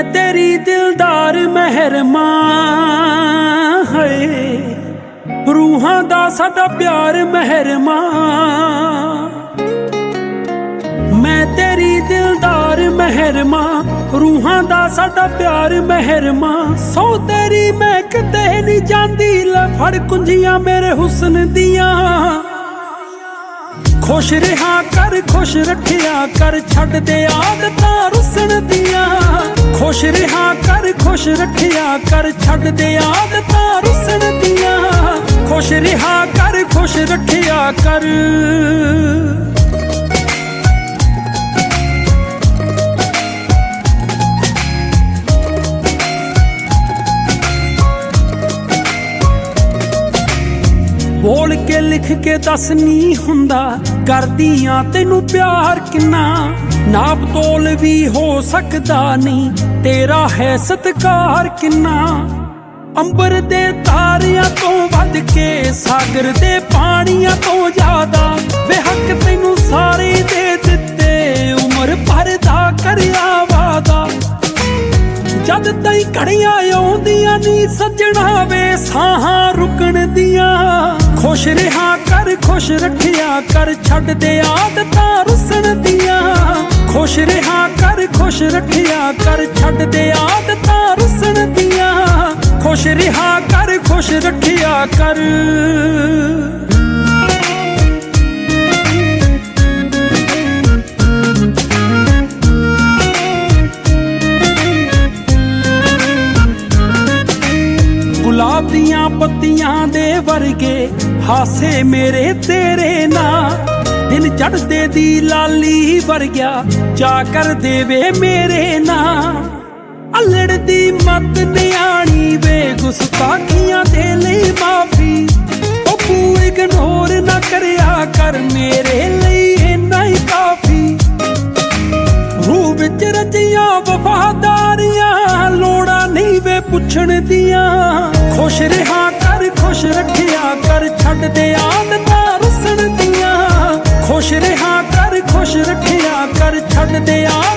ਮੈਂ ਤੇਰੀ ਦਿਲਦਾਰ ਮਹਿਰਮਾ, ਹਏ। ਰੂਹਾਂ ਦਾ ਸਾਡਾ ਪਿਆਰ ਮਹਿਰਮਾ। ਮੈਂ ਤੇਰੀ ਦਿਲਦਾਰ ਮਹਿਰਮਾ, ਰੂਹਾਂ ਦਾ ਸਾਡਾ ਪਿਆਰ ਮਹਿਰਮਾ। ਸੋ ਤੇਰੀ ਮੈਂ ਕਿਤੇ ਨਹੀਂ ਜਾਂਦੀ, ਲੈ ਫੜ ਕੁੰਝੀਆਂ ਮੇਰੇ ਹੁਸਨ ਦੀਆਂ। ਖੁਸ਼ ਰਹਾ ਕਰ, ਖੁਸ਼ ਰੱਖਿਆ ਕਰ, ਛੱਡ ਦੇ ਆਦਤਾਂ ਰੁਸਣ ਦੀਆਂ। ਖੁਸ਼ ਰਿਹਾ ਕਰ, ਖੁਸ਼ ਰੱਖਿਆ ਕਰ, ਛੱਡ ਦੇ ਆਦਤਾਂ ਰੁਸਣ ਦੀਆਂ। ਖੁਸ਼ ਰਿਹਾ ਕਰ, ਖੁਸ਼ ਰੱਖਿਆ ਕਰ। ਬੋਲ ਕੇ ਲਿਖ ਕੇ ਦੱਸ ਨਹੀਂ ਹੁੰਦਾ, ਕਰਦੀਆਂ ਤੈਨੂੰ ਪਿਆਰ ਕਿੰਨਾ? ਨਾਪ ਤੋਲ ਵੀ ਹੋ ਸਕਦਾ ਨਹੀਂ, ਤੇਰਾ ਹੈ ਸਤਕਾਰ ਕਿੰਨਾ? ਅੰਬਰ ਦੇ ਤਾਰਿਆਂ ਤੋਂ ਵੱਧ ਕੇ, ਸਾਗਰ ਦੇ ਪਾਣੀਆਂ ਤੋਂ ਜ਼ਿਆਦਾ, ਬੇਹੱਕ ਤੈਨੂੰ ਸਾਰੇ ਦੇ ਘੜੀਆਂ ਆਉਂਦੀਆਂ ਨੀ ਸੱਜਣਾ ਵੇ ਸਾਹਾਂ ਰੁਕਣ ਦੀਆਂ। ਖੁਸ਼ ਰਹਾ ਕਰ, ਖੁਸ਼ ਰੱਖਿਆ ਕਰ, ਛੱਡ ਦੇ ਆਦਤਾਂ ਰੁਸਣ ਦੀਆਂ। ਖੁਸ਼ ਰਹਾ ਕਰ, ਖੁਸ਼ ਰੱਖਿਆ ਕਰ, ਛੱਡ ਦੇ ਆਦਤਾਂ ਰੁਸਣ ਦੀਆਂ। ਖੁਸ਼ ਰਹਾ ਕਰ, ਖੁਸ਼ ਰੱਖਿਆ ਕਰ। ਦੀਆਂ ਪੱਤੀਆਂ ਦੇ ਵਰਗੇ ਹਾਸੇ ਮੇਰੇ ਤੇਰੇ ਨਾਲ ਦਿਨ ਚੜ੍ਹਦੇ ਦੀ ਲਾਲੀ ਵਰਗਿਆ ਚਾ ਕਰ ਦੇਵੇ ਮੇਰੇ ਨਾਲ ਅਲੜ ਦੀ ਮਤ ਨਿਆਣੀ ਵੇ, ਗੁਸਤਾਖੀਆਂ ਦੇ ਲਈ ਮਾਫੀ। ਉਹ ਪੂ ਇਗਨੋਰ ਨਾ ਕਰਿਆ ਕਰ, ਮੇਰੇ ਲਈ ਇੰਨਾ ਹੀ ਕਾਫੀ। ਰੂਹ ਵਿੱਚ ਰਚੀਆਂ ਵਫਾਦਾਰੀਆਂ, ਲੋੜਾਂ ਨਹੀਂ ਵੇ ਪੁੱਛਣ ਦੀਆਂ। ਛੱਡ ਦੇ ਆਦਤਾਂ ਰੁਸਣ ਦੀਆਂ ਖੁਸ਼ ਰਹਾ ਕਰ ਖੁਸ਼ ਰੱਖਿਆ ਕਰ ਛੱਡ ਦੇ ਆ